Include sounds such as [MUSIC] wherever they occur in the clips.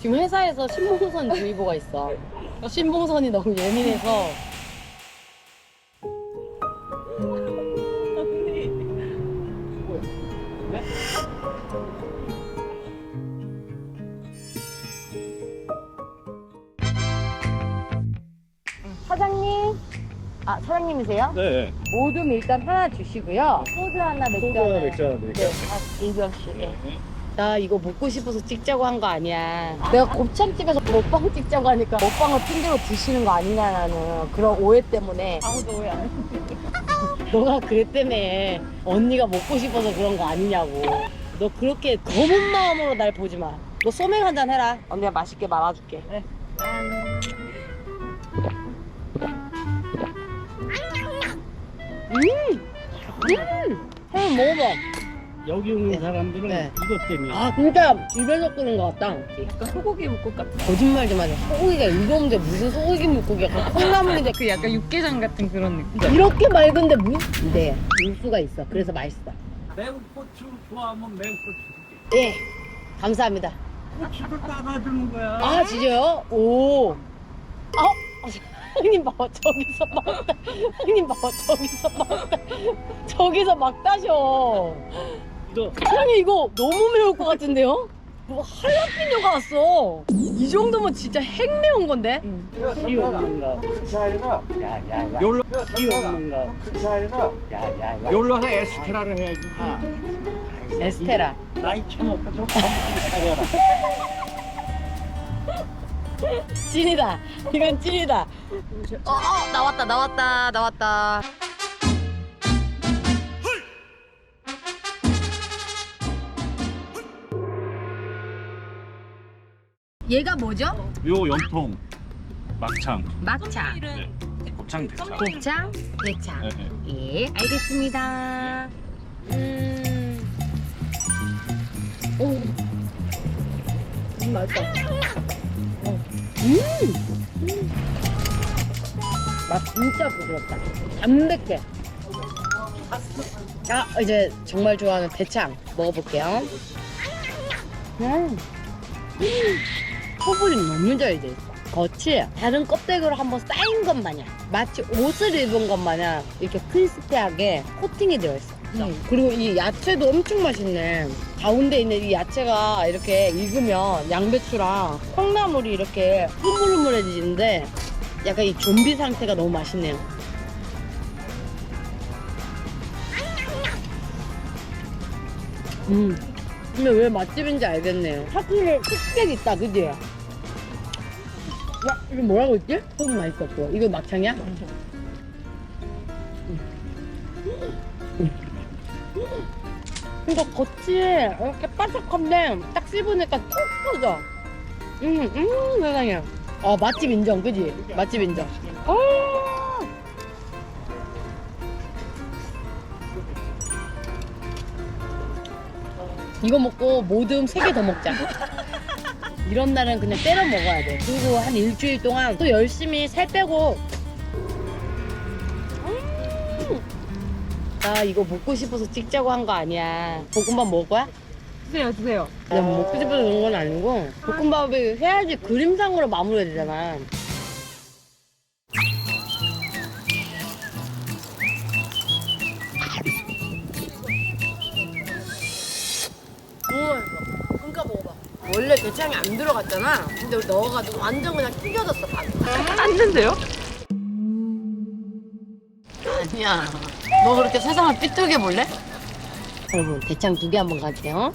지금 회사에서 신봉선 주의보가 있어. 신봉선이 너무 예민해서. 사장님? 아, 사장님이세요? 네. 모둠 일단 하나 주시고요. 소주 하나, 맥주 소주 하나. 하나, 맥주 하나 네, 드릴까요? 다 일병씩. 네. 나 이거 먹고 싶어서 찍자고 한 거 아니야. 내가 곱창집에서 먹방 찍자고 하니까 먹방을 핑계로 드시는 거 아니냐는 그런 오해 때문에 아무도 오해 안 해. [LAUGHS] 너가 그랬다며 언니가 먹고 싶어서 그런 거 아니냐고. 너 그렇게 검은 마음으로 날 보지 마. 너 소맥 한 잔 해라. 언니가 맛있게 말아줄게. 네. 음! 음! 한번 먹어봐. 여기 오는 사람들은 네. 이것 때문에. 아, 진짜 입에서 끄는 것 같다. 약간 소고기 묵국 같은. 거짓말 좀 하자. 소고기가 이거 없는데 무슨 소고기 묵국이야. 그 콩나물인데 그 약간 육개장 같은 그런 느낌. 이렇게 맑은데 물? 네, 물수가 있어. 그래서 맛있어. 매운 고추 좋아하면 매운 고추. 예, 감사합니다. 고추를 따가주는 거야. 아, 진짜요? 오. 아, 형님 봐봐. 저기서 막, 따- 형님 봐봐. 저기서 막, 따- 저기서 막 따셔. 너 사장님 이거 너무 매울 것 같은데요? 뭐 할라피뇨가 왔어. 이 정도면 진짜 핵 매운 건데? 이 없는 거. 야야야. 요로 이 없는 거. 요로 해 에스테라를 해야지. 에스테라. 나이 좀 사겨라. 찐이다. 이건 찐이다. 어, 어, 나왔다, 나왔다, 나왔다. 얘가 뭐죠? 요 염통 막창 막차, 네. 곱창 대창 곱창, 대창. 네, 네. 예, 알겠습니다. 음. 오. 음, 맛있다. 어. 음. 맛 진짜 부드럽다. 담백해. 아, 이제 정말 좋아하는 대창 먹어볼게요. 음. 소불이 너무 잘 돼 있어. 겉이 다른 껍데기로 한번 쌓인 것 마냥 마치 옷을 입은 것 마냥 이렇게 크리스피하게 코팅이 되어 있어. 음, 그리고 이 야채도 엄청 맛있네. 가운데 있는 이 야채가 이렇게 익으면 양배추랑 콩나물이 이렇게 흐물흐물해지는데 약간 이 좀비 상태가 너무 맛있네요. 음. 근데 왜 맛집인지 알겠네요. 확실히 특색 있다, 그지? 야, 이거 뭐라고 했지? 소금 맛있었고. 이거 막창이야? 그러니까 겉이 이렇게 바삭한데 딱 씹으니까 톡 터져. 음, 음, 세상에. 어, 맛집 인정, 그지? 맛집 인정. 어! 이거 먹고 모듬 세개더 먹자. 이런 날은 그냥 때려 먹어야 돼. 그리고 한 일주일 동안 또 열심히 살 빼고. 음. 나 이거 먹고 싶어서 찍자고 한 거 아니야. 볶음밥 먹을 거야? 드세요, 드세요. 내가 뭐 먹고 싶어서 그런 건 아니고 볶음밥이 해야지 그림상으로 마무리해야 되잖아. 원래 대창이 안 들어갔잖아. 근데 우리 넣어가지고 완전 그냥 튀겨졌어. 반. 땄는데요? 아니야. 너 그렇게 세상을 삐뚤게 볼래? 여러분 대창 두 개 한번 갈게요.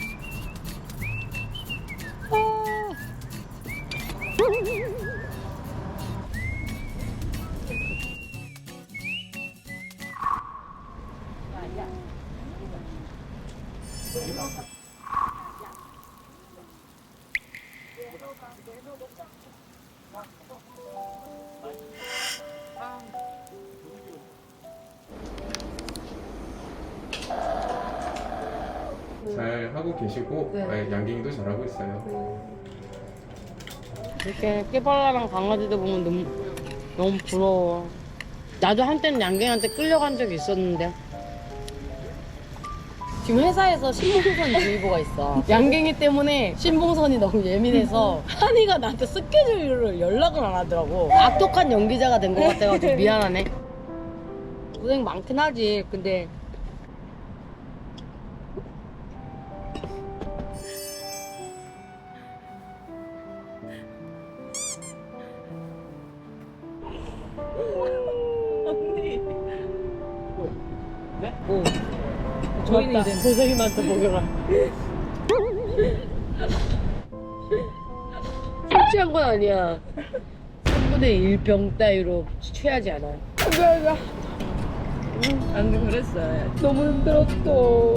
잘 하고 계시고 네. 네, 양갱이도 잘 하고 있어요. 이렇게 깨발랄한 강아지들 보면 너무, 너무 부러워. 나도 한때는 양갱한테 끌려간 적이 있었는데. 지금 회사에서 신봉선 주의보가 있어. 양갱이 때문에 신봉선이 너무 예민해서 한이가 나한테 스케줄을 연락을 안 하더라고. 악독한 연기자가 된 것 같아가지고 미안하네. [LAUGHS] 고생 많긴 하지. 근데 오. 저희는. 이제- 선생님한테 먹여라. 술 취한 건 아니야. 3분의 1병 따위로 취하지 않아. 방금 그랬어요. 너무 힘들었어.